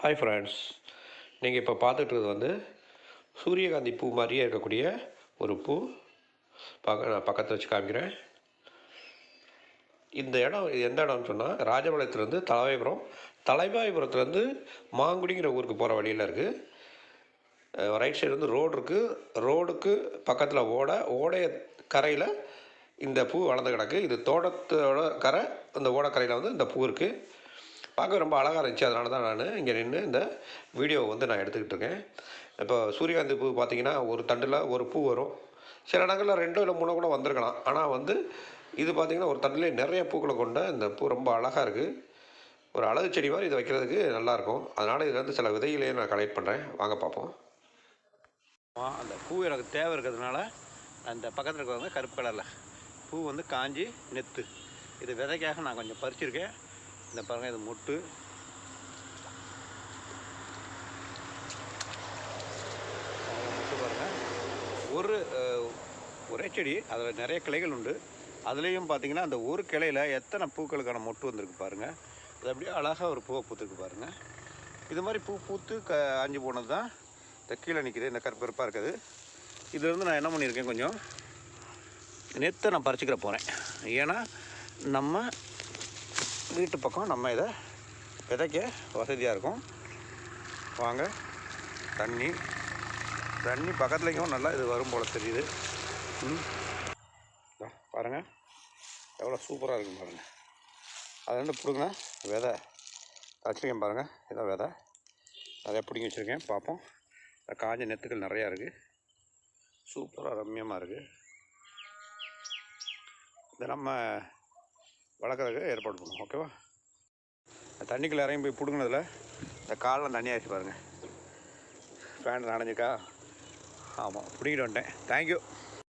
Hi friends நீங்கள் இப்போ பார்த்துட்டு வந்து சூரியகாந்தி பூ மாதிரியே இருக்கக்கூடிய ஒரு பூ. பார்க்க நான் பக்கத்தில் வச்சு காமிக்கிறேன். இந்த இடம் எந்த இடம்னு சொன்னால் ராஜபாளையத்துலேருந்து தலைவாய்புரம். தலைவாய்புரத்துலேருந்து மாங்குடிங்கிற ஊருக்கு போகிற வழியில் இருக்குது ரைட் சைடு வந்து ரோடு இருக்குது ரோடுக்கு பக்கத்தில் ஓட ஓடைய கரையில் இந்த பூ வளர்ந்து கிடக்கு. இது தோட்டத்தோட கரை அந்த ஓடக்கரையில் வந்து இந்த பூ இருக்குது பார்க்க ரொம்ப அழகாக இருந்துச்சு. அதனால தான் நான் இங்கே நின்று இந்த வீடியோவை வந்து நான் எடுத்துக்கிட்டு இருக்கேன். இப்போ சூரியகாந்தி பூ பார்த்தீங்கன்னா ஒரு தண்டில் ஒரு பூ வரும். சில இடங்களில் ரெண்டோ இல்லை மூணோ கூட வந்திருக்கலாம். ஆனால் வந்து இது பார்த்திங்கன்னா ஒரு தண்டிலே நிறைய பூக்களை கொண்ட இந்த பூ ரொம்ப அழகாக இருக்குது ஒரு அழகு செடி மாதிரி இதை வைக்கிறதுக்கு நல்லாயிருக்கும் அதனால் இதில் வந்து சில விதைகளையும் நான் கலெக்ட் பண்ணுறேன் வாங்க பார்ப்போம் அந்த பூ எனக்கு தேவை இருக்கிறதுனால அந்த பக்கத்தில் இருக்கிறவங்க கருப்பு கலரில் பூ வந்து காஞ்சி நெத்து. இது விதைக்காக நான் கொஞ்சம் பறிச்சிருக்கேன். இந்த பாருங்கள் இது முட்டு. முட்டு பாருங்கள் ஒரு ஒரே செடி அதில் நிறைய கிளைகள் உண்டு. அதுலேயும் பார்த்தீங்கன்னா அந்த ஒரு கிளையில் எத்தனை பூக்களுக்கான மொட்டு வந்திருக்கு பாருங்கள் அது அப்படியே அழகாக ஒரு பூவை பூத்துருக்கு பாருங்கள் இது மாதிரி பூ பூத்து க ஆஞ்சு போனது தான் இந்த கீழே நிற்கிது இந்த கருப்பருப்பாக இருக்குது. இதுலேருந்து நான் என்ன பண்ணியிருக்கேன் கொஞ்சம் நெத்தை நான் பறிச்சுக்கிற போகிறேன் ஏன்னா நம்ம வீட்டு பக்கம் நம்ம இதை விதைக்க வசதியாக இருக்கும். வாங்க தண்ணி. தண்ணி பக்கத்துலேயும் நல்லா இது வரும் போல் தெரியுது. ம். பாருங்கள் எவ்வளோ சூப்பராக இருக்கும் பாருங்கள் அது வந்து பிடுங்க விதை. வச்சுருக்கேன் பாருங்கள் இதான் விதை. நிறையா பிடிங்கி வச்சுருக்கேன். பார்ப்போம். இந்த காஞ்ச நெத்துக்கள் நிறையா இருக்குது சூப்பராக ரம்மியமாக இருக்குது இதை நம்ம வளர்க்குறதுக்கு ஏற்பாடு பண்ணுவோம் ஓகேவா? தண்ணிக்குள்ளே இறங்கி போய் பிடுங்கினதில் இந்த காலெலாம் தண்ணியாகிடுச்சு பாருங்கள் ஃபேன் நனைஞ்சிக்கா? ஆமாம் பிடிங்கிட்டு வந்துட்டேன். தேங்க்யூ